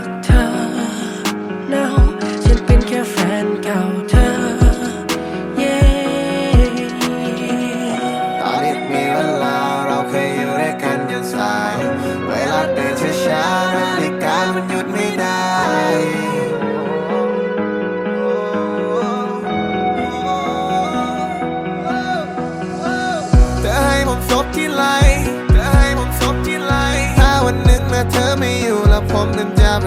doctor now.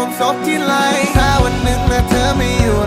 ผมซบที่ไหลถ้าวันหนึ่งนะเธอไม่อยู่